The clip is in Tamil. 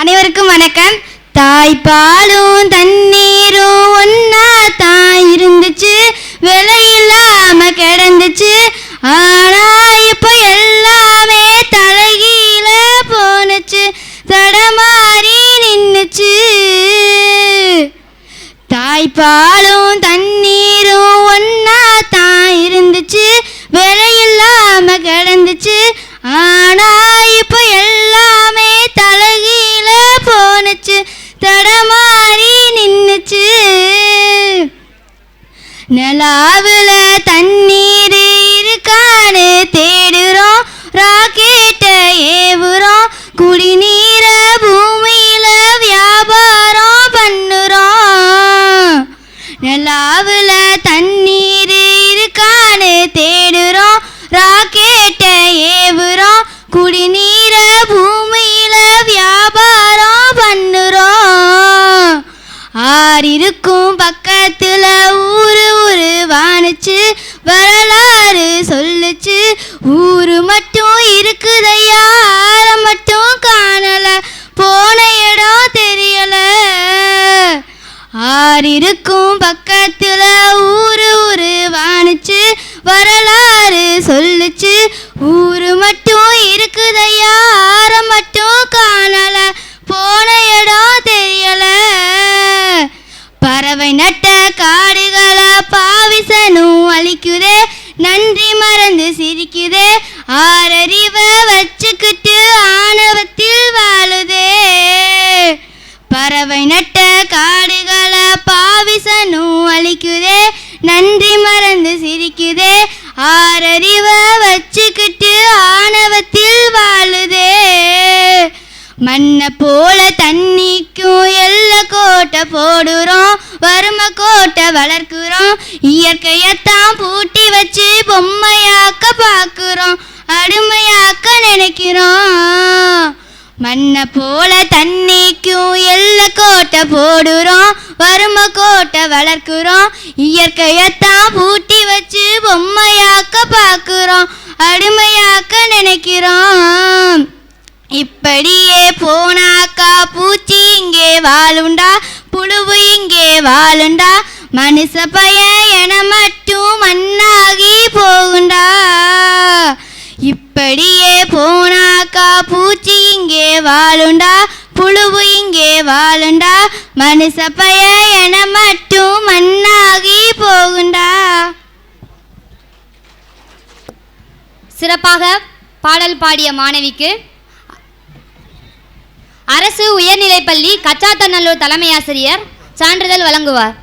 அனைவருக்கும் வணக்கம். தாய்ப்பாலும் தண்ணீரும் ஒன்னா தான் இருந்துச்சு விலை இல்லாம கிடந்துச்சு. ஆனா இப்ப எல்லாமே தலைகீழ போனுச்சு தடமாறி நின்னுச்சு. தாய்ப்பாலும் தண்ணீரும் ஒன்னா தான் இருந்துச்சு போனுச்சு தடமாறி நின்னுச்சு. நிலாவுல தண்ணீர் இருக்கான்னு தேடுறோம் ராக்கெட்டை ஏவுறோம் குடிநீர பூமியில வியாபாரம் பண்ணுறோம். நிலாவுல தண்ணீர் இருக்கான்னு தேடுறோம் ராக்கெட்டை ஏவுறோம் குடிநீர் இருக்கும் பக்கத்துல ஊரு ஊரு வரலாறு சொல்லுச்சு. ஊரு மட்டும் பறவை நட்ட காடுகளை பாவிசனும் அழிக்குதே நன்றி மறந்து சிரிக்குதே ஆறறிவை வச்சுக்கிட்டு ஆணவத்தில் வாழுதே. பறவை நட்ட காடுகளை பாவிசனும் அழிக்குதே நன்றி மறந்து சிரிக்குதே ஆறறிவை வச்சுக்கிட்டு ஆணவத்தில் வாழுதே. மண்ணை போல தண்ணிக்கும் எல்ல கோட்டை போடுறோம் கோட்டை வளர்க்குறோம். இயற்கையத்தான் பூட்டி வச்சு பொம்மையாக்க பார்க்குறோம். அடிமையாக்க நினைக்கிறோம். மண்ணை போல தண்ணிக்கும் எல்ல கோட்டை போடுறோம். வறுமை கோட்டை வளர்க்குறோம். இயற்கையத்தான் பூட்டி வச்சு பொம்மையாக்க பார்க்குறோம். அடிமையாக்க நினைக்கிறோம். இப்படியே போனாக்கா பூச்சி இங்கே வாழுண்டா. புழுவு இங்கே வாழுண்டா. மனுஷ பய என மட்டும் மண்ணாகி போகுண்டா. இப்படியே போனாக்கா பூச்சி இங்கே வாழுண்டா. புழுவு இங்கே வாழுண்டா. மனுஷ பய என மட்டும் மண்ணாகி போகுண்டா. சிறப்பாக பாடல் பாடிய மாணவிக்கு அரசு உயர்நிலைப்பள்ளி கச்சாத்தநல்லூர் தலைமை ஆசிரியர் சான்றிதழ் வழங்குவார்.